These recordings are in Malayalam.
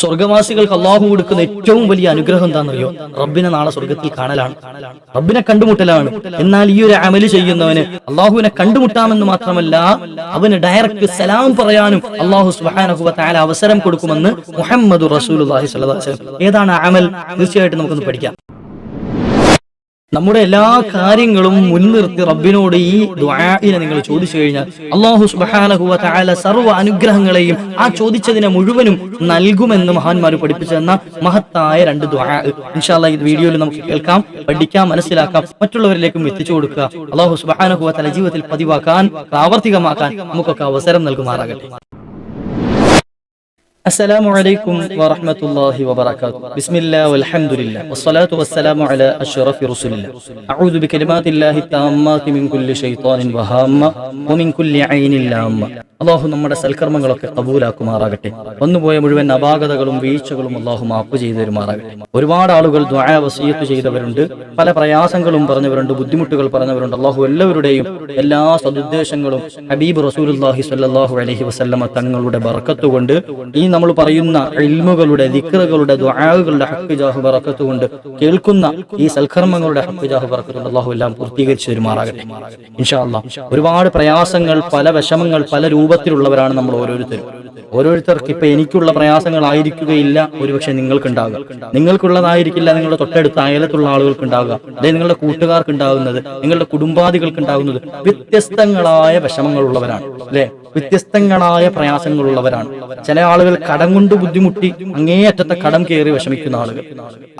സ്വർഗവാസികൾക്ക് അള്ളാഹു കൊടുക്കുന്ന ഏറ്റവും വലിയ അനുഗ്രഹം എന്താണെന്നറിയോ? റബ്ബിനെ നാളെ സ്വർഗത്തിൽ കാണലാണ്. റബ്ബിനെ കണ്ടുമുട്ടലാണ്. എന്നാൽ ഈ ഒരു അമൽ ചെയ്യുന്നവന് അള്ളാഹുവിനെ കണ്ടുമുട്ടാമെന്ന് മാത്രമല്ല അവന് ഡയറക്റ്റ് സലാം പറയാനും അള്ളാഹു സുബാനഹുവ താല അവസരം കൊടുക്കുമെന്ന് മുഹമ്മദ് റസൂൽ ഏതാണ് അമൽ? തീർച്ചയായിട്ടും നമുക്കൊന്ന് പഠിക്കാം. നമ്മുടെ എല്ലാ കാര്യങ്ങളും മുൻനിർത്തി റബ്ബിനോട് ഈ ദുആഇനെ നിങ്ങൾ ചോദിച്ചു കഴിഞ്ഞാൽ അള്ളാഹു സുബ്ഹാനഹു വ തആല സർവ അനുഗ്രഹങ്ങളെയും ആ ചോദിച്ചതിനെ മുഴുവനും നൽകുമെന്ന് മഹാന്മാർ പഠിപ്പിച്ചു തന്ന മഹത്തായ രണ്ട് ദുആ. ഇൻഷാല്ല ഈ വീഡിയോയിൽ നമുക്ക് കേൾക്കാം പഠിക്കാം മനസ്സിലാക്കാം മറ്റുള്ളവരിലേക്കും എത്തിച്ചു കൊടുക്കുക അള്ളാഹു സുബ്ഹാനഹു വ തആല ജീവിതത്തിൽ പതിവാക്കാൻ പ്രാവർത്തികമാക്കാൻ നമുക്കൊക്കെ അവസരം നൽകുമാറാകട്ടെ. السلام عليكم ورحمة الله وبركاته بسم الله والحمد لله والصلاة والسلام على أشرف رسول الله أعوذ بكلمات الله التامات من كل شيطان وهامة ومن كل عين لامة അള്ളാഹു നമ്മുടെ സൽക്കർമ്മങ്ങളൊക്കെ കബൂലാക്കുമാറാകട്ടെ വന്നുപോയ മുഴുവൻ അപാകതകളും വീഴ്ചകളും അള്ളാഹു മാപ്പ് ചെയ്തു തരുമാറാകട്ടെ ഒരുപാട് ആളുകൾ ദ്വായ വസീയത്ത് ചെയ്തവരുണ്ട് പല പ്രയാസങ്ങളും പറഞ്ഞവരുണ്ട് ബുദ്ധിമുട്ടുകൾ പറഞ്ഞവരുണ്ട് അള്ളാഹു എല്ലാവരുടെയും എല്ലാ സതുദ്ദേശങ്ങളും ഹബീബ് റസൂലുല്ലാഹി സ്വല്ലല്ലാഹു അലൈഹി വസല്ലമ തങ്ങളുടെ ബർക്കത്ത് കൊണ്ട് ഈ നമ്മൾ പറയുന്ന ഇൽമുകളുടെ ദിക്റുകളുടെ ദ്വാകളുടെ ഹക്കുജാഹു പറക്കത്തു കൊണ്ട് കേൾക്കുന്ന ഈ സൽക്കർമ്മങ്ങളുടെ ഹക്കുജാഹു പറക്കത്തുകൊണ്ട് അള്ളാഹു എല്ലാം പൂർത്തീകരിച്ചു വരുമാറാകട്ടെ ഇൻഷാ അല്ലാഹ് ഒരുപാട് പ്രയാസങ്ങൾ പല വിഷമങ്ങൾ പല രൂപത്തിലുള്ളവരാണ് നമ്മൾ ഓരോരുത്തരും. ഓരോരുത്തർക്ക് ഇപ്പൊ എനിക്കുള്ള പ്രയാസങ്ങളായിരിക്കുകയില്ല ഒരുപക്ഷെ നിങ്ങൾക്കുണ്ടാകുക നിങ്ങൾക്കുള്ളതായിരിക്കില്ല നിങ്ങളുടെ തൊട്ടടുത്ത അയലത്തുള്ള ആളുകൾക്ക് ഉണ്ടാകുക അല്ലെങ്കിൽ നിങ്ങളുടെ കൂട്ടുകാർക്ക് ഉണ്ടാകുന്നത് നിങ്ങളുടെ കുടുംബാദികൾക്ക് ഉണ്ടാകുന്നത് വ്യത്യസ്തങ്ങളായ വിഷമങ്ങളുള്ളവരാണ്. അല്ലെ? വ്യത്യസ്തങ്ങളായ പ്രയാസങ്ങളുള്ളവരാണ്. ചില ആളുകൾ കടം കൊണ്ട് ബുദ്ധിമുട്ടി അങ്ങേയറ്റത്തെ കടം കയറി വിഷമിക്കുന്ന ആളുകൾ.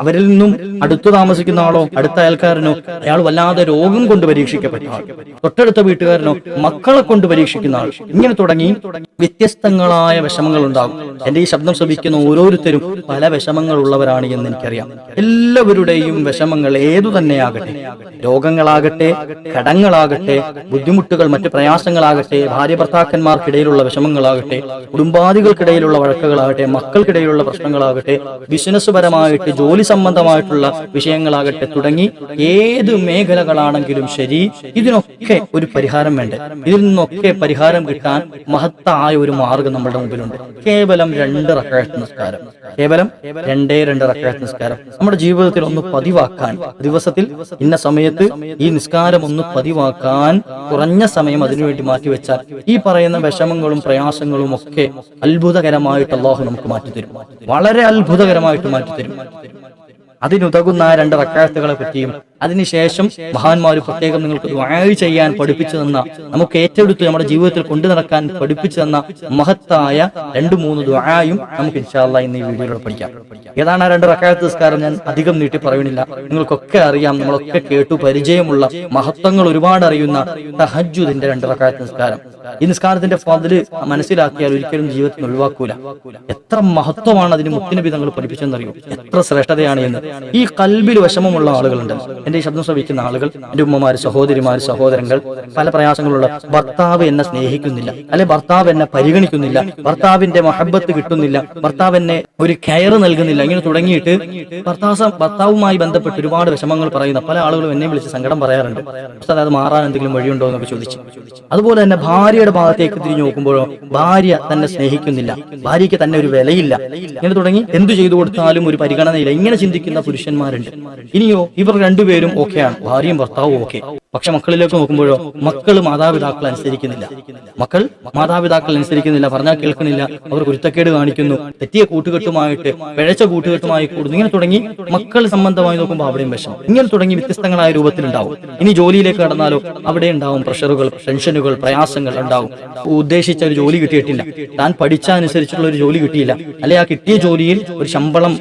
അവരിൽ നിന്നും അടുത്തു താമസിക്കുന്ന ആളോ അടുത്ത അയൽക്കാരനോ അയാൾ വല്ലാതെ രോഗം കൊണ്ട് പരീക്ഷിക്കപ്പെട്ട ആൾ. തൊട്ടടുത്ത വീട്ടുകാരനോ മക്കളെ കൊണ്ട് പരീക്ഷിക്കുന്ന ആൾ. ഇങ്ങനെ തുടങ്ങി വ്യത്യസ്തങ്ങളായ വിഷമങ്ങൾ ഉണ്ടാകും എന്റെ ഈ ശബ്ദം ശ്രമിക്കുന്ന ഓരോരുത്തരും പല വിഷമങ്ങൾ ഉള്ളവരാണ് എന്ന് എനിക്കറിയാം. എല്ലാവരുടെയും വിഷമങ്ങൾ ഏതു തന്നെയാകട്ടെ. രോഗങ്ങളാകട്ടെ കടങ്ങളാകട്ടെ ബുദ്ധിമുട്ടുകൾ മറ്റു പ്രയാസങ്ങളാകട്ടെ ഭാര്യ ഭർത്താക്കന്മാർക്കിടയിലുള്ള വിഷമങ്ങളാകട്ടെ കുടുംബാദികൾക്കിടയിലുള്ള വഴക്കുകളാകട്ടെ മക്കൾക്കിടയിലുള്ള പ്രശ്നങ്ങളാകട്ടെ ബിസിനസ് പരമായിട്ട് ജോലി സംബന്ധമായിട്ടുള്ള വിഷയങ്ങളാകട്ടെ തുടങ്ങി ഏത് മേഖലകളാണെങ്കിലും ശരി ഇതിനൊക്കെ ഒരു പരിഹാരം വേണ്ടേ? ഇതിൽ നിന്നൊക്കെ പരിഹാരം കിട്ടാൻ മഹത്തായ ഒരു മാർഗം നമ്മുടെ മുമ്പിലുണ്ട്. കേവലം രണ്ട് റക്കാഴത്ത് നിസ്കാരം. കേവലം രണ്ടേ രണ്ട് റക്കാഴത്ത് നിസ്കാരം. നമ്മുടെ ജീവിതത്തിൽ ഒന്ന് പതിവാക്കാൻ ദിവസത്തിൽ ഇന്ന സമയത്ത് ഈ നിസ്കാരം ഒന്ന് പതിവാക്കാൻ കുറഞ്ഞ സമയം അതിനുവേണ്ടി മാറ്റിവെച്ചാൽ ഈ പറയുന്ന വിഷമങ്ങളും പ്രയാസങ്ങളും ഒക്കെ അത്ഭുതകരമായിട്ട് അള്ളാഹു നമുക്ക് മാറ്റി തരും വളരെ അത്ഭുതകരമായിട്ട് മാറ്റിത്തരും. അതിനുതകുന്ന ആ രണ്ട് റക്കാഴത്തുകളെ പറ്റിയും അതിനുശേഷം മഹാന്മാർ പ്രത്യേകം നിങ്ങൾക്ക് ദുആ ചെയ്യാൻ പഠിപ്പിച്ചു തന്ന നമുക്ക് ഏറ്റെടുത്ത് നമ്മുടെ ജീവിതത്തിൽ കൊണ്ടു നടക്കാൻ പഠിപ്പിച്ചു തന്ന മഹത്തായ രണ്ടു മൂന്ന് ദ്വായും നമുക്ക് ഇൻഷാല്ല ഇന്ന് ഈ വീഡിയോയിൽ പഠിക്കാം. ഏതാണ് ആ രണ്ട് റക്കാഴത്ത് നിസ്കാരം? ഞാൻ അധികം നീട്ടി പറയുന്നില്ല. നിങ്ങൾക്കൊക്കെ അറിയാം നമ്മളൊക്കെ കേട്ടു പരിചയമുള്ള മഹത്വങ്ങൾ ഒരുപാട് അറിയുന്ന തഹജുദിന്റെ രണ്ട് റക്കാഴത്ത് നിസ്കാരം. ഈ നിസ്കാരത്തിന്റെ ഫതിൽ മനസ്സിലാക്കിയാൽ ഒരിക്കലും ജീവിതത്തിൽ ഒഴിവാക്കൂല. എത്ര മഹത്വമാണ് അതിന് മുത്തിനബി തങ്ങൾ പഠിപ്പിച്ചെന്നറിയൂ എത്ര ശ്രേഷ്ഠതയാണ് എന്ന്. ഈ കൽബിൽ വിഷമമുള്ള ആളുകളുണ്ട്. എന്റെ ഈ ശബ്ദം ശ്രവിക്കുന്ന ആളുകൾ എന്റെ ഉമ്മമാര് സഹോദരിമാര് സഹോദരങ്ങൾ പല പ്രയാസങ്ങളുള്ള ഭർത്താവ് എന്നെ സ്നേഹിക്കുന്നില്ല. അല്ലെ ഭർത്താവ് എന്നെ പരിഗണിക്കുന്നില്ല. ഭർത്താവിന്റെ മഹബത്ത് കിട്ടുന്നില്ല. ഭർത്താവ് എന്നെ ഒരു കെയർ നൽകുന്നില്ല. ഇങ്ങനെ തുടങ്ങിയിട്ട് ഭർത്താവ് ഭർത്താവുമായി ബന്ധപ്പെട്ട് ഒരുപാട് വിഷമങ്ങൾ പറയുന്ന പല ആളുകളും എന്നെ വിളിച്ച് സങ്കടം പറയാറുണ്ട്. ഉസ്താദ് അത് മാറാൻ എന്തെങ്കിലും വഴിയുണ്ടോ എന്നൊക്കെ ചോദിച്ചു. അതുപോലെ തന്നെ ഭാര്യയുടെ ഭാഗത്തേക്ക് തിരിഞ്ഞു നോക്കുമ്പോഴോ ഭാര്യ തന്നെ സ്നേഹിക്കുന്നില്ല. ഭാര്യയ്ക്ക് തന്നെ ഒരു വിലയില്ല. ഇങ്ങനെ തുടങ്ങി എന്തു ചെയ്തു കൊടുത്താലും ഒരു പരിഗണനയില്ല. ഇങ്ങനെ ചിന്തിക്കുന്ന പുരുഷന്മാരുണ്ട്. ഇനിയോ ഇവർ രണ്ടുപേരും ഓക്കെയാണ്. ഭാര്യയും ഭർത്താവും ഓക്കെ. പക്ഷെ മക്കളിലേക്ക് നോക്കുമ്പോഴോ മക്കൾ മാതാപിതാക്കൾ അനുസരിക്കുന്നില്ല. മക്കൾ മാതാപിതാക്കൾ അനുസരിക്കുന്നില്ല പറഞ്ഞാൽ കേൾക്കുന്നില്ല അവർ കുരുത്തക്കേട് കാണിക്കുന്നു തെറ്റിയ കൂട്ടുകെട്ടുമായിട്ട് പിഴച്ച കൂട്ടുകെട്ടുമായി കൂടുന്നു. ഇങ്ങനെ തുടങ്ങി മക്കൾ സംബന്ധമായി നോക്കുമ്പോൾ അവിടെയും വിഷമം. ഇങ്ങനെ തുടങ്ങി വ്യത്യസ്തങ്ങളായ രൂപത്തിലുണ്ടാവും. ഇനി ജോലിയിലേക്ക് കടന്നാലോ അവിടെ ഉണ്ടാവും പ്രഷറുകൾ ടെൻഷനുകൾ പ്രയാസങ്ങൾ ഉണ്ടാവും. ഉദ്ദേശിച്ച ഒരു ജോലി കിട്ടിയിട്ടില്ല. താൻ പഠിച്ച അനുസരിച്ചുള്ള ഒരു ജോലി കിട്ടിയില്ല. അല്ലെ ആ കിട്ടിയ ജോലിയിൽ ഒരു ശമ്പളം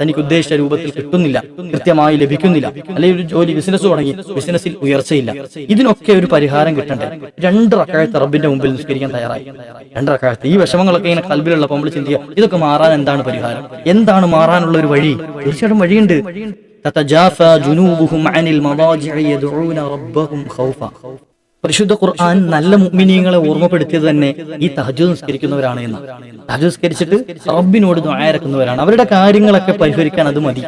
തനിക്ക് ഉദ്ദേശിച്ച രൂപത്തിൽ കിട്ടുന്നില്ല കൃത്യമായി ലഭിക്കുന്നില്ല. അല്ലെങ്കിൽ ഒരു ജോലി ബിസിനസ് തുടങ്ങി. ബിസിനസ്സിൽ ഉയർച്ചയില്ല ഇതിനൊക്കെ ഒരു പരിഹാരം കിട്ടണ്ടേ രണ്ട് റക്കായത്ത് റബ്ബിന്റെ മുമ്പിൽ നിസ്കരിക്കാൻ തയ്യാറായി രണ്ട് റക്കായത്ത് ഈ വിഷമങ്ങളൊക്കെ ഇങ്ങനെ കൽബിലുള്ളപ്പോൾ നമ്മൾ ചിന്തിക്കുക ഇതൊക്കെ മാറാൻ എന്താണ് പരിഹാരം എന്താണ് മാറാനുള്ള ഒരു വഴി തീർച്ചയായിട്ടും വഴിയുണ്ട് تتجافى جنوبهم عن المضاجع يدعون ربهم خوفا പരിശുദ്ധ ഖുർആൻ നല്ല മുഗ്മിനീയങ്ങളെ ഓർമ്മപ്പെടുത്തിയത് തന്നെ ഈ തഹജു നിസ്കരിക്കുന്നവരാണ് എന്ന്. തഹജു നിസ്കരിച്ചിട്ട് റബ്ബിനോട് ദ്വായരക്കുന്നവരാണ് അവരുടെ കാര്യങ്ങളൊക്കെ പരിഹരിക്കാൻ അത് മതി.